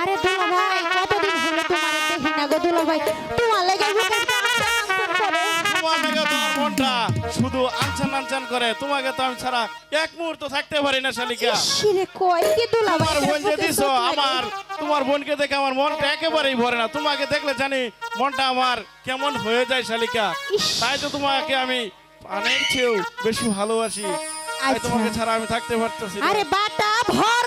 আরে দুলা ভাই কতদিন হলো তোমার দেখি না গো দুলা ভাই। তোমার লেগে মনটা শুধু আনছান আনছান করে। তোমাকে তো আমি ছাড়া এক মুহূর্ত থাকতে পারি না শালিকা। তোমার বোন যে বুকে দিছো আমার তোমার বোনকে দেখে আমার মনটা একেবারেই ভরে না। তোমাকে দেখলে জানি মনটা আমার কেমন হয়ে যায় শালিকা। তাই তো তোমাকে আমি অনেক চেয়েও বেশি ভালোবাসি। আচ্ছা। তোমাকে ছাড়া আমি থাকতে পারতেছি আরে বাটা ভয়